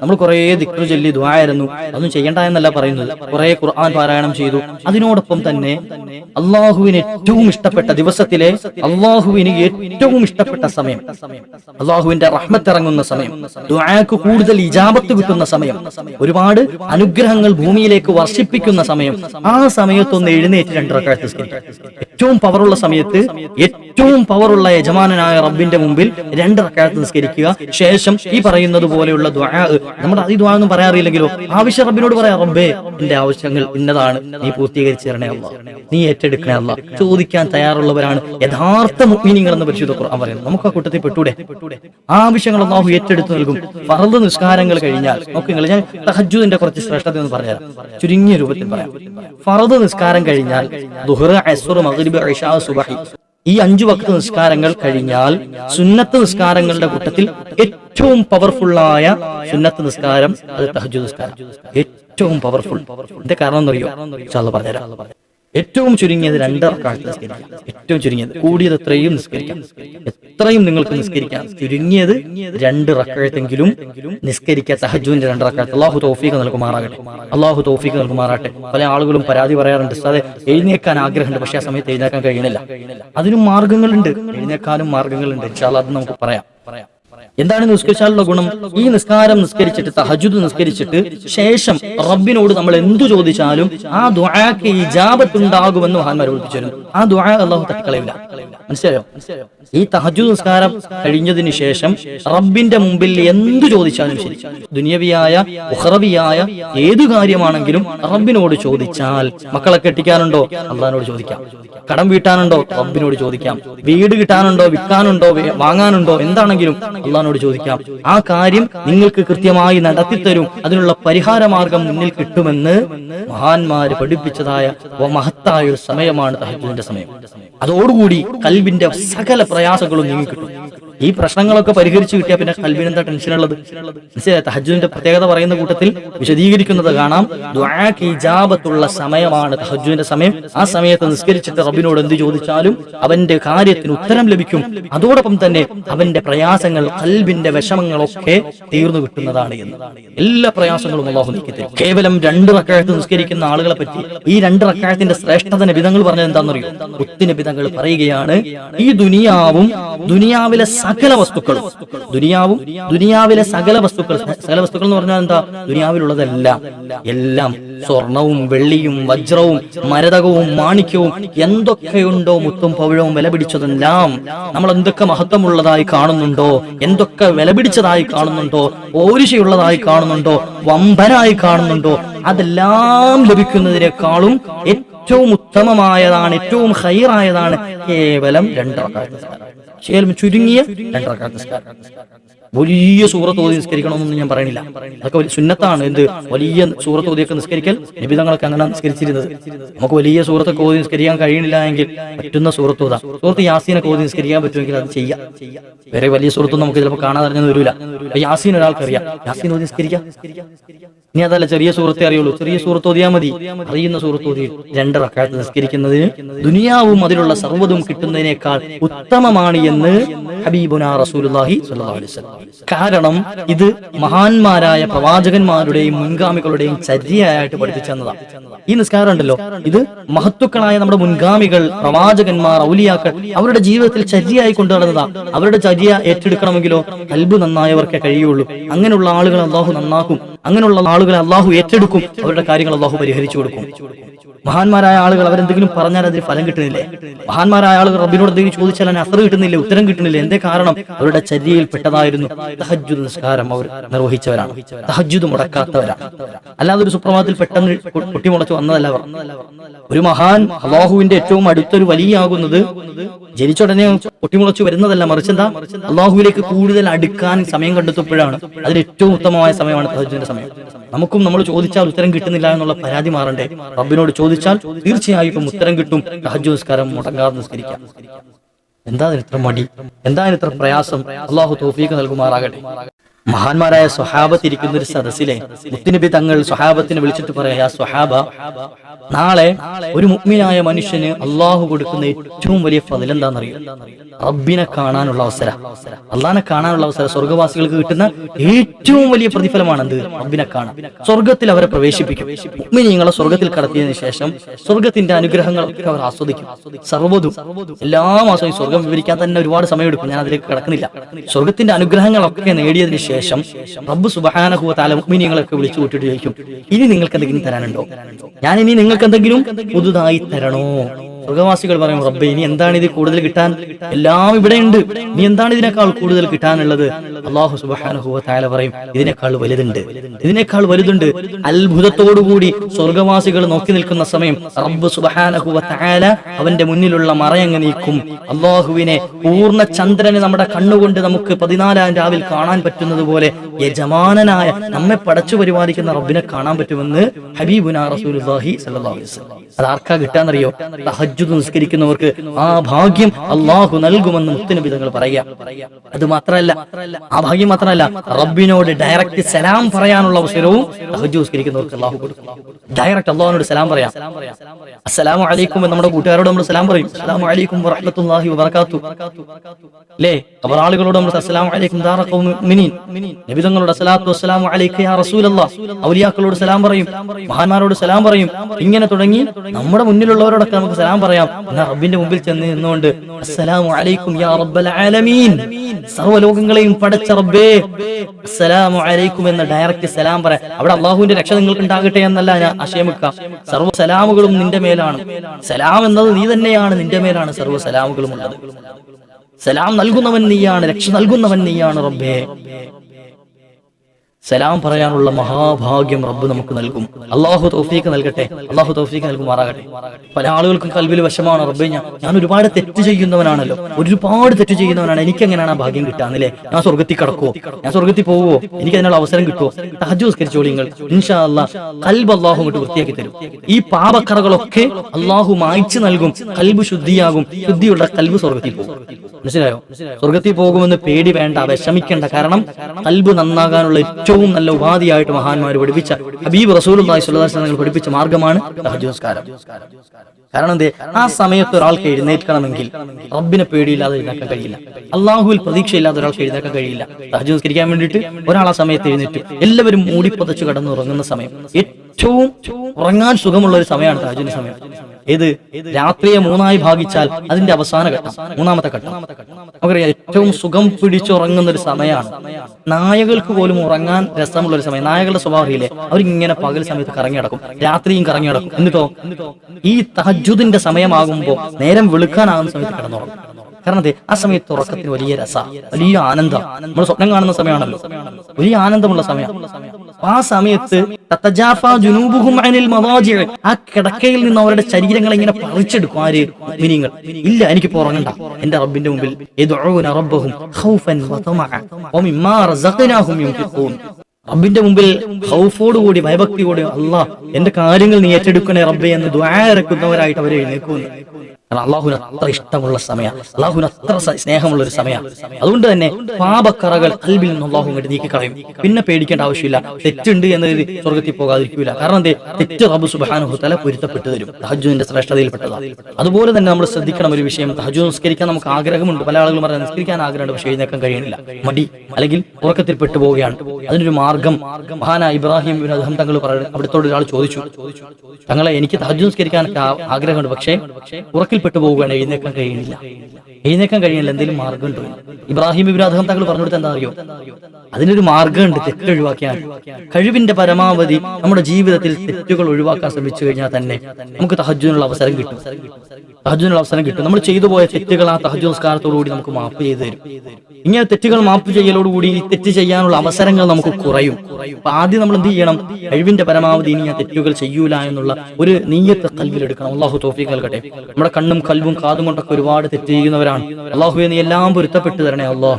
നമ്മൾ കുറേ ദിക്റു ചൊല്ലി ദ്വായരുന്നു അതൊന്നും ചെയ്യണ്ട എന്നല്ല പറയുന്നത്. കുറേ ഖുർആൻ പാരായണം ചെയ്തു. അതിനോടൊപ്പം തന്നെ അള്ളാഹുവിന് ഏറ്റവും ഇഷ്ടപ്പെട്ട ദിവസത്തിലെ അള്ളാഹുവിന് ഏറ്റവും ഇഷ്ടപ്പെട്ട സമയം. അള്ളാഹുവിന്റെ റഹ്മത്ത് ഇറങ്ങുന്ന സമയം. ദ്വായക്ക് കൂടുതൽ ഇജാബത്ത് കിട്ടുന്ന സമയം. ഒരുപാട് അനുഗ്രഹങ്ങൾ ഭൂമിയിലേക്ക് വർഷിപ്പിക്കുന്ന സമയം. ആ സമയത്തൊന്ന് എഴുന്നേറ്റ് രണ്ട് നിസ്കരിക്കും ഏറ്റവും പവറുള്ള സമയത്ത് ഏറ്റവും പവറുള്ള യജമാനായ റബ്ബിന്റെ മുമ്പിൽ രണ്ട് റക്കാഴത്ത് നിസ്കരിക്കുക ശേഷം ഈ പറയുന്നത് പോലെയുള്ള നമ്മുടെ അതി ദ്വാ ഒന്നും പറയാറില്ലെങ്കിലോ? ആവശ്യം റബ്ബിനോട് പറയാം റബ്ബേ എന്റെ ആവശ്യങ്ങൾ ഇന്നതാണ്. നീ പൂർത്തീകരിച്ചു തരണേ അല്ല. നീ ഏറ്റെടുക്കണേ അല്ല. ചോദിക്കാൻ തയ്യാറുള്ളവരാണ് യഥാർത്ഥ മുഗ്മിനിങ്ങൾ എന്ന് പരിശുദ്ധ ഖുർആൻ പറയുന്നത്. നമുക്ക് ആ കൂട്ടത്തിൽ പെട്ടൂടെ? ആവശ്യങ്ങൾ അള്ളാഹു ഏറ്റെടുത്ത് നൽകും. ഫറദ് നിസ്കാരങ്ങൾ കഴിഞ്ഞാൽ നോക്ക് നിങ്ങൾ ഞാൻ തഹജുദിന്റെ കുറച്ച് ശ്രേഷ്ഠത എന്ന് പറഞ്ഞുതരാം ചുരുങ്ങിയ രൂപത്തിൽ പറയാം. ഫറദ് നിസ്കാരം കഴിഞ്ഞാൽ ദുഹ്റ അസ്ർ മഗ്രിബ് സുബഹി. ഈ അഞ്ചു വക്ത നിസ്കാരങ്ങൾ കഴിഞ്ഞാൽ സുന്നത്ത് നിസ്കാരങ്ങളുടെ കൂട്ടത്തിൽ ഏറ്റവും പവർഫുള്ളായ സുന്നത്ത് നിസ്കാരം അത് തഹജു നിസ്കാരം. ഏറ്റവും പവർഫുൾ. എന്റെ കാരണം എന്നറിയോ പറഞ്ഞുതരാം. ഏറ്റവും ചുരുങ്ങിയത് രണ്ട് നിസ്കരിക്കാം ഏറ്റവും ചുരുങ്ങിയത് കൂടിയത് എത്രയും നിസ്കരിക്കാം എത്രയും നിങ്ങൾക്ക് നിസ്കരിക്കാം. ചുരുങ്ങിയത് രണ്ട് റക്കഴത്തെങ്കിലും നിസ്കരിക്കുക സഹജുവിന്റെ രണ്ട് റക്കഴത്ത്. അള്ളാഹു തോഫീക്ക് നൽകുമാറാകട്ടെ. അള്ളാഹു തോഫീക്ക് നൽകുമാറാകട്ടെ. പല ആളുകളും പരാതി പറയാറുണ്ട്. അതെ എഴുന്നേക്കാൻ ആഗ്രഹമുണ്ട്. പക്ഷെ ആ സമയത്ത് എഴുന്നേക്കാൻ കഴിയണില്ല. അതിനും മാർഗങ്ങളുണ്ട്. എഴുന്നേക്കാനും മാർഗങ്ങളുണ്ട്. അത് നമുക്ക് പറയാം പറയാം. എന്താണ് നിസ്കരിച്ചാലുള്ള ഗുണം? ഈ നിസ്കാരം നിസ്കരിച്ചിട്ട് തഹജുദ് നിസ്കരിച്ചിട്ട് ശേഷം റബ്ബിനോട് നമ്മൾ എന്തു ചോദിച്ചാലും ആ ദുആക്ക് ഇജാബത്ത് ഉണ്ടാകുമെന്ന് മഹാന്മാർ പഠിപ്പിച്ചിരുന്നു ആ ദുആ അള്ളാഹു തട്ടിക്കളയില്ല മനസ്സിലായോ? ഈ തഹജുദ് നിസ്കാരം കഴിഞ്ഞതിന് ശേഷം റബ്ബിന്റെ മുമ്പിൽ എന്തു ചോദിച്ചാലും ശരി. ദുനിയവിയായ ഉഹറവിയായ ഏതു കാര്യമാണെങ്കിലും റബ്ബിനോട് ചോദിച്ചാൽ മക്കളെ കെട്ടിക്കാനുണ്ടോ? അള്ളഹാനോട് ചോദിക്കാം. കടം വീട്ടാനുണ്ടോ? റബ്ബിനോട് ചോദിക്കാം. വീട് കിട്ടാനുണ്ടോ? വിൽക്കാനുണ്ടോ? വാങ്ങാനുണ്ടോ? എന്താണെങ്കിലും അള്ളഹാനോട് ചോദിക്കാം. ആ കാര്യം നിങ്ങൾക്ക് കൃത്യമായി നടത്തിത്തരും. അതിനുള്ള പരിഹാര മാർഗം മുന്നിൽ കിട്ടുമെന്ന് മഹാന്മാര് പഠിപ്പിച്ചതായ മഹത്തായ ഒരു സമയമാണ് തഹജുദിന്റെ സമയം. അതോടുകൂടി കൽബിന്റെ സകല പ്രയാസങ്ങളും നീങ്ങി കിട്ടും ഈ പ്രശ്നങ്ങളൊക്കെ പരിഹരിച്ചു കിട്ടിയാൽ പിന്നെ ഉള്ളത്? മനസ്സിലായോ? തഹജുദിന്റെ പ്രത്യേകത പറയുന്ന കൂട്ടത്തിൽ വിശദീകരിക്കുന്നത് കാണാം. ദുആക്ക് സമയമാണ് തഹജുദിന്റെ സമയം. ആ സമയത്ത് നിസ്കരിച്ചിട്ട് റബ്ബിനോട് എന്ത് ചോദിച്ചാലും അവന്റെ കാര്യത്തിന് ഉത്തരം ലഭിക്കും. അതോടൊപ്പം തന്നെ അവന്റെ പ്രയാസങ്ങൾ കൽബിന്റെ വിഷമങ്ങളൊക്കെ തീർന്നു കിട്ടുന്നതാണ് എന്ന്. എല്ലാ പ്രയാസങ്ങളും അള്ളാഹു നീക്കി കേവലം രണ്ട് റക്കായത്ത് നിസ്കരിക്കുന്ന ആളുകളെ പറ്റി ഈ രണ്ട് റക്കായത്തിന്റെ ശ്രേഷ്ഠത നിബിതങ്ങൾ പറഞ്ഞത് എന്താണെന്നറിയോ? ഒത്തിരി നബിതങ്ങൾ പറയുകയാണ് ഈ ദുനിയാവും ദുനിയാവിലെ സകല വസ്തുക്കളും ദുനിയാവും ദുനിയാവിലെ സകല വസ്തുക്കൾ. സകല വസ്തുക്കൾ എന്ന് പറഞ്ഞാൽ എന്താ? ദുനിയാവിലുള്ളതെല്ലാം. എല്ലാം സ്വർണവും വെള്ളിയും വജ്രവും മരതകവും മാണിക്യവും എന്തൊക്കെയുണ്ടോ മുത്തും പവിഴവും വില പിടിച്ചതെല്ലാം നമ്മൾ എന്തൊക്കെ മഹത്വമുള്ളതായി കാണുന്നുണ്ടോ? എന്തൊക്കെ വില പിടിച്ചതായി കാണുന്നുണ്ടോ? ഓരിശയുള്ളതായി കാണുന്നുണ്ടോ? വമ്പനായി കാണുന്നുണ്ടോ? അതെല്ലാം ലഭിക്കുന്നതിനേക്കാളും ഏറ്റവും ഉത്തമമായതാണ് ഏറ്റവും ഹൈറായതാണ് കേവലം രണ്ടറക്കാത്ത നിസ്കാരം കേവലം ചുരുങ്ങിയ രണ്ടറക്കാത്ത നിസ്കാരം വലിയ സൂറത്ത് ഓതി നിസ്കരിക്കണമെന്നൊന്നും ഞാൻ പറയണില്ല അതൊക്കെ സുന്നത്താണ് എന്ത് വലിയ സൂറത്ത് ഓതിയൊക്കെ നിസ്കരിക്കൽ. നിബിതങ്ങളൊക്കെ അങ്ങനെ നിസ്കരിച്ചിരുന്നത്. നമുക്ക് വലിയ സൂറത്തൊക്കെ ഓതി നിസ്കരിക്കാൻ കഴിയണില്ല എങ്കിൽ പറ്റുന്ന സൂറത്തോത സൂറത്ത് യാസീനൊക്കെ ഓതി നിസ്കരിക്കാൻ പറ്റുമെങ്കിൽ അത് ചെയ്യാം. വേറെ വലിയ സൂറത്തൊന്നും നമുക്ക് ചിലപ്പോൾ കാണാൻ അറിഞ്ഞെന്ന് വരില്ല യാസീൻ ഒരാൾക്കറിയാം യാസീൻ ഓതി നിസ്കരിക്കാം. ഇനി അതല്ല ചെറിയ സൂറത്തെ അറിയുള്ളൂ. ചെറിയ സൂറത്ത് ഓതിയാൽ മതി. അറിയുന്ന സൂറത്ത് ഓതി രണ്ട് റക്കാത്ത് നിസ്കരിക്കുന്നതിന് ദുനിയാവും അതിലുള്ള സർവതും കിട്ടുന്നതിനേക്കാൾ ഉത്തമമാണ് എന്ന് ഹബീബുന റസൂലുള്ളാഹി സ്വല്ലല്ലാഹു അലൈഹി വസല്ലം കാരണം ഇത് മഹാന്മാരായ പ്രവാചകന്മാരുടെയും മുൻഗാമികളുടെയും ചര്യയായിട്ട് പഠിപ്പിച്ചു തന്നതാണ് ഈ നിസ്കാരം ഉണ്ടല്ലോ ഇത് മഹത്വക്കളായ നമ്മുടെ മുൻഗാമികൾ പ്രവാചകന്മാർ ഔലിയാക്കൾ അവരുടെ ജീവിതത്തിൽ ചര്യയായി കൊണ്ടു നടന്നതാണ് അവരുടെ ചര്യ ഏറ്റെടുക്കണമെങ്കിലോ കൽബ് നന്നായവർക്കേ കഴിയുള്ളൂ. അങ്ങനെയുള്ള ആളുകൾ അള്ളാഹു നന്നാക്കും. അങ്ങനെയുള്ള ആളുകളെ അള്ളാഹു ഏറ്റെടുക്കും. അവരുടെ കാര്യങ്ങൾ അള്ളാഹു പരിഹരിച്ചു കൊടുക്കും. മഹാന്മാരായ ആളുകൾ അവരെന്തെങ്കിലും പറഞ്ഞാൽ അതിന് ഫലം കിട്ടുന്നില്ലേ? മഹാന്മാരായ ആളുകൾ റബ്ബിനോട് എന്തെങ്കിലും ചോദിച്ചാൽ അതിന് അസർ കിട്ടുന്നില്ല? ഉത്തരം കിട്ടുന്നില്ല? എന്തേ കാരണം? അവരുടെ ചര്യയിൽ പെട്ടതായിരുന്നു. തഹജ്ജുദ് നിസ്കാരം അവർ നിർവഹിച്ചവരാണ്. തഹജ്ജുദ് മുടക്കാത്തവരാണ് അല്ലാതെ ഒരു സുപ്രഭാതത്തിൽ പെട്ടെന്ന് പൊട്ടിമുളച്ച് വന്നതല്ല അവർ. ഒരു മഹാൻ അള്ളാഹുവിന്റെ ഏറ്റവും അടുത്തൊരു വലിയാകുന്നത് ജനിച്ച ഉടനെ പൊട്ടിമുളച്ചു വരുന്നതല്ല. മറിച്ച് എന്താ? അള്ളാഹുവിലേക്ക് കൂടുതൽ അടുക്കാൻ സമയം കണ്ടെത്തുമ്പോഴാണ്. അതിൽ ഏറ്റവും ഉത്തമമായ സമയമാണ് തഹജ്ജുദിന്റെ സമയം. നമുക്കും നമ്മൾ ചോദിച്ചാൽ ഉത്തരം കിട്ടുന്നില്ല എന്നുള്ള പരാതി മാറണ്ടേ? റബ്ബിനോട് ചോദിച്ചാൽ തീർച്ചയായിട്ടും ഉത്തരം കിട്ടും. രാജ്യോസ്കാരം മുടങ്ങാതെ നിസ്കരിക്കാം. എന്താ ഇത്ര മടി? എന്താ ഇത്ര പ്രയാസം? അള്ളാഹു തോഫീക്ക് നൽകുമാറാകട്ടെ. മഹാന്മാരായ സ്വഹാബത്ത് ഇരിക്കുന്ന ഒരു സദസ്സിലെ മുത്തുനബി തങ്ങൾ സ്വഹാബത്തിനെ വിളിച്ചിട്ട് പറയാ സ്വഹാബ നാളെ ഒരു മുഗ്മിനായ മനുഷ്യന് അള്ളാഹു കൊടുക്കുന്ന ഏറ്റവും വലിയ ഫതിൽ എന്താണെന്നറിയോ? റബ്ബിനെ കാണാനുള്ള അവസരം. അള്ളാഹിനെ കാണാനുള്ള അവസരം സ്വർഗവാസികൾക്ക് കിട്ടുന്ന ഏറ്റവും വലിയ പ്രതിഫലമാണ് എന്ത് റബ്ബിനെ കാണാൻ. സ്വർഗത്തിൽ അവരെ പ്രവേശിപ്പിക്കും. മുഗ്മിനീങ്ങളെ സ്വർഗത്തിൽ കടത്തിയതിനു ശേഷം സ്വർഗത്തിന്റെ അനുഗ്രഹങ്ങൾ അവർ ആസ്വദിക്കും. സർവതും എല്ലാ മാസവും സ്വർഗം വിവരിക്കാൻ തന്നെ ഒരുപാട് സമയം എടുക്കും ഞാൻ അതിലേക്ക് കടക്കുന്നില്ല. സ്വർഗത്തിന്റെ അനുഗ്രഹങ്ങളൊക്കെ നേടിയതിനു ശേഷം റബ്ബ് സുബഹാനഹുവ താല മുഗ്മിനീങ്ങളൊക്കെ വിളിച്ചു കൂട്ടിട്ട് ചോദിക്കും ഇനി നിങ്ങൾക്ക് എന്തെങ്കിലും തരാനുണ്ടോ? ഞാൻ ഇനി നിങ്ങൾക്ക് എന്തെങ്കിലും പുതുതായി തരണോ? സ്വർഗവാസികൾ പറയും റബ്ബെ ഇനി എന്താണ് ഇത് കൂടുതൽ കിട്ടാൻ? എല്ലാം ഇവിടെ ഉണ്ട് ഇനി എന്താണ് ഇതിനേക്കാൾ കൂടുതൽ കിട്ടാനുള്ളത്? അള്ളാഹു സുബാനുഹുവ താല പറയും ഇതിനേക്കാൾ വലുതുണ്ട്. ഇതിനേക്കാൾ വലുതുണ്ട്. അത്ഭുതത്തോടുകൂടി സ്വർഗവാസികൾ നോക്കി നിൽക്കുന്ന സമയം റബ്ബ് സുബഹാനഹുവ താല അവന്റെ മുന്നിലുള്ള മറയങ്ങ് നീക്കും. അള്ളാഹുവിനെ പൂർണ ചന്ദ്രനെ നമ്മുടെ കണ്ണുകൊണ്ട് നമുക്ക് പതിനാലാം രാവിൽ കാണാൻ പറ്റുന്നത് പോലെ യജമാനനായ നമ്മെ പടച്ചു പരിപാലിക്കുന്ന റബ്ബിനെ കാണാൻ പറ്റുമെന്ന് ഹബീബുന റസൂലുള്ളാഹി സ്വല്ലല്ലാഹു അലൈഹി വസല്ലം. അത് ആർക്കാ കിട്ടാന്നറിയോ? തഹജ്ജുദ് നിസ്കരിക്കുന്നവർക്ക് ആ ഭാഗ്യം അള്ളാഹു നൽകുമെന്ന് മുത്തുനബി തങ്ങൾ പറയാ അത് മാത്രമല്ല ആ ഭാഗ്യം മാത്രമല്ല റബ്ബിനോട് ഡയറക്റ്റ് സലാം പറയാനുള്ള അവസരവും തഹജ്ജു നിസ്കരിക്കുന്നവർക്ക് അള്ളാഹു കൊടുക്കും. ഡയറക്റ്റ് അള്ളാഹുനോട് സലാം പറയാം. അസ്സലാമു അലൈക്കും എന്ന് നമ്മുടെ കൂട്ടുകാരോട് നമ്മൾ സലാം പറയും. അസ്സലാമു അലൈക്കും വറഹ്മത്തുള്ളാഹി വബറകാത്തു. അല്ലേ? അവർ ആളുകളോട് നമ്മൾ അസ്സലാമു അലൈക്കും ദാറഖു മുഅ്മിനീൻ. നബി തങ്ങളോട് അസ്സലാത്തു വസ്സലാമു അലൈക യാ റസൂലല്ലാഹ് ഔലിയാക്കളോട് സലാം പറയും മഹാന്മാരോട് സലാം പറയും. ഇങ്ങനെ തുടങ്ങി നമ്മുടെ മുന്നിലുള്ളവരോടൊക്കെ നമുക്ക് സലാം പറയാം. എന്നാ റബ്ബിന്റെ മുമ്പിൽ ചെന്ന് നിന്നുകൊണ്ട് അസ്സലാമു അലൈക്കും യാ റബ്ബൽ ആലമീൻ. സർവലോകങ്ങളെയും പടച്ച റബ്ബേ അസ്സലാമു അലൈക്കും എന്ന ഡയറക്റ്റ് സലാം പറയാം. അവിടെ അള്ളാഹുവിന്റെ രക്ഷ നിങ്ങൾക്ക് ഉണ്ടാകട്ടെ എന്നല്ല ഞാൻ ആശയം വെക്കാം സർവ സലാമുകളും നിന്റെ മേലാണ്. സലാം എന്നത് നീ തന്നെയാണ് നിന്റെ മേലാണ് സർവ സലാമുകളും ഉള്ളത് സലാം നൽകുന്നവൻ നീയാണ് രക്ഷ നൽകുന്നവൻ നീയാണ് റബ്ബേ. സലാം പറയാനുള്ള മഹാഭാഗ്യം റബ്ബ് നമുക്ക് നൽകും. അള്ളാഹു തൗഫീക്ക് നൽകട്ടെ. അള്ളാഹു തൗഫീക്ക് നൽകുമാറാകട്ടെ. പല ആളുകൾക്കും കൽവിൽ വശമാണ് റബ്ബ് ഞാൻ ഞാൻ ഒരുപാട് തെറ്റ് ചെയ്യുന്നവനാണല്ലോ. ഒരുപാട് തെറ്റ് ചെയ്യുന്നവനാണ്. എനിക്ക് എങ്ങനെയാണ് ആ ഭാഗ്യം കിട്ടാന്നില്ലേ? ഞാൻ സ്വർഗത്തിൽ കടക്കുവോ? ഞാൻ സ്വർഗത്തിൽ പോവോ എനിക്ക് അതിനുള്ള അവസരം കിട്ടുമോ തഹജ് നിസ്കരിച്ചോളി നിങ്ങൾ. ഇൻഷാ കൽബ് അള്ളാഹു ഇങ്ങോട്ട് വൃത്തിയാക്കി തരും. ഈ പാപക്കറകളൊക്കെ അള്ളാഹു മായ്ച്ചു നൽകും. കൽബ് ശുദ്ധിയാകും. ശുദ്ധിയുള്ള കൽബ് സ്വർഗത്തിൽ പോകും. മനസ്സിലായോ? സ്വർഗത്തിൽ പോകുമെന്ന് പേടി വേണ്ട വിഷമിക്കേണ്ട. കാരണം കൽബ് നന്നാകാനുള്ള ഏറ്റവും നല്ല ഉപാധിയായിട്ട് മഹാന്മാർ പഠിപ്പിച്ച ഹബീബ് റസൂൽ നിങ്ങൾ പഠിപ്പിച്ച മാർഗമാണ് കാരണം എന്തേ? ആ സമയത്ത് ഒരാൾക്ക് എഴുന്നേൽക്കണമെങ്കിൽ റബ്ബിനെ പേടിയില്ലാതെ എഴുന്നേക്കാൻ കഴിയില്ല. അള്ളാഹുവിൽ പ്രതീക്ഷയില്ലാതെ ഒരാൾക്ക് എഴുന്നേക്കാൻ കഴിയില്ല. സഹജോസ്കരിക്കാൻ വേണ്ടിയിട്ട് ഒരാൾ ആ സമയത്ത് എഴുന്നേറ്റ്. എല്ലാവരും മൂടിപ്പതച്ച് കടന്നുറങ്ങുന്ന സമയം. ഏറ്റവും ഉറങ്ങാൻ സുഖമുള്ള ഒരു സമയമാണ് തഹജ്ജുദിന്റെ സമയം. ഏത്? രാത്രിയെ മൂന്നായി ഭാഗിച്ചാൽ അതിന്റെ അവസാന ഘട്ടം മൂന്നാമത്തെ ഘട്ടം. നമുക്കറിയാം ഏറ്റവും സുഖം പിടിച്ചുറങ്ങുന്ന ഒരു സമയമാണ്. നായകൾക്ക് പോലും ഉറങ്ങാൻ രസമുള്ള ഒരു സമയം. നായകളുടെ സ്വഭാവം അറിയില്ലേ അവരിങ്ങനെ പകൽ സമയത്ത് കറങ്ങി നടക്കും രാത്രിയും കറങ്ങി നടക്കും. എന്നിട്ടോ ഈ തഹജുദിന്റെ സമയമാകുമ്പോ നേരം വെളുക്കാനാകുന്ന സമയത്ത് കിടന്നുറങ്ങും. കാരണം ആ സമയത്ത് ഉറക്കത്തിന് വലിയ രസ വലിയ ആനന്ദം. നമ്മൾ സ്വപ്നം കാണുന്ന സമയമാണല്ലോ. വലിയ ആനന്ദമുള്ള സമയം. ആ സമയത്ത്. ആ കിടക്കയിൽ നിന്ന് അവരുടെ ശരീരങ്ങൾ ഇങ്ങനെ പറിച്ചെടുക്കും ആര്? മിനിങ്ങൾ ഇല്ല എനിക്ക് ഉറങ്ങണ്ട. എന്റെ റബ്ബിന്റെ മുമ്പിൽ റബ്ബിന്റെ മുമ്പിൽ ഹൗഫോടുകൂടി ഭയഭക്തിയോടെ അല്ല എന്റെ കാര്യങ്ങൾ നീ ഏറ്റെടുക്കണേ റബ്ബെ എന്ന് ദ്വാരക്കുന്നവരായിട്ട് അവരെ എഴുന്നേക്കുന്നു അള്ളാഹുവിന് അത്ര ഇഷ്ടമുള്ള സമയം അള്ളാഹുവിന് അത്ര സ്നേഹമുള്ള ഒരു സമയം അതുകൊണ്ട് തന്നെ പാപക്കറകൾ കൽബിൽ നിന്ന് അള്ളാഹു ഇങ്ങോട്ട് നീക്കിക്കളയും. പിന്നെ പേടിക്കേണ്ട ആവശ്യമില്ല. തെറ്റുണ്ട് എന്ന് കരുതി സ്വർഗത്തിൽ പോകാതിരിക്കില്ല കാരണം എന്തേ? തെറ്റ് റബ്ബ് സുബാനുഹു തല പൊരുത്തപ്പെട്ടു തരും. തഹജുവിന്റെ ശ്രേഷ്ഠതയിൽപ്പെട്ടതാണ് അതുപോലെ തന്നെ നമ്മൾ ശ്രദ്ധിക്കണം ഒരു വിഷയം. തഹജു നിസ്കരിക്കാൻ നമുക്ക് ആഗ്രഹമുണ്ട്. പല ആളുകളും പറഞ്ഞാൽ നിസ്കരിക്കാൻ ആഗ്രഹമുണ്ട് പക്ഷേ എഴുന്നേക്കാൻ കഴിയുന്നില്ല മടി. അല്ലെങ്കിൽ ഉറക്കത്തിൽ പെട്ടുപോവുകയാണ് അതിനൊരു മാർഗം. മഹാന ഇബ്രാഹിം അദ്ഹം തങ്ങൾ പറയുന്നത് അവിടുത്തോട് ഒരാൾ ചോദിച്ചു. തങ്ങളെ എനിക്ക് തഹജു നിസ്കരിക്കാൻ ആഗ്രഹമുണ്ട് പക്ഷേ ഉറക്കിൽ പെട്ടുപോവുകയാണ് എഴുന്നേക്കാൻ കഴിയുന്നില്ല. എഴുന്നേക്കാൻ കഴിയില്ല എന്തെങ്കിലും മാർഗമുണ്ടോ ഇബ്രാഹിം ഇബ്രാഹിം താങ്കൾ പറഞ്ഞു കൊടുത്ത എന്താ അറിയോ? അതിനൊരു മാർഗമുണ്ട് തെറ്റ് ഒഴിവാക്കിയാൽ കഴിവിന്റെ പരമാവധി നമ്മുടെ ജീവിതത്തിൽ തെറ്റുകൾ ഒഴിവാക്കാൻ ശ്രമിച്ചു കഴിഞ്ഞാൽ തന്നെ നമുക്ക് തഹജുവിനുള്ള അവസരം കിട്ടും. തഹജുവിനുള്ള അവസരം കിട്ടും. നമ്മൾ ചെയ്തു പോയ തെറ്റുകൾ ആ തഹജു നിസ്കാരത്തോടുകൂടി നമുക്ക് മാപ്പ് ചെയ്തു തരും. ഇങ്ങനെ തെറ്റുകൾ മാപ്പ് ചെയ്യലോടുകൂടി ഈ തെറ്റ് ചെയ്യാനുള്ള അവസരങ്ങൾ നമുക്ക് കുറയും. അപ്പൊ ആദ്യം നമ്മൾ എന്ത് ചെയ്യണം? കഴിവിന്റെ പരമാവധി ഇനി ഞാൻ തെറ്റുകൾ ചെയ്യൂല എന്നുള്ള ഒരു നീയത്ത് കൽവിലെടുക്കണം. അള്ളാഹു തോഫീക്ക് നൽകട്ടെ. നമ്മുടെ കണ്ണും കൽവും കാതും കൊണ്ടൊക്കെ ഒരുപാട് തെറ്റ് ചെയ്യുന്നവരാണ് ചെയ്യുന്നവരാണ് അള്ളാഹുവെ നീ എല്ലാം പൊരുത്തപ്പെട്ടു തരണേ അല്ലോ.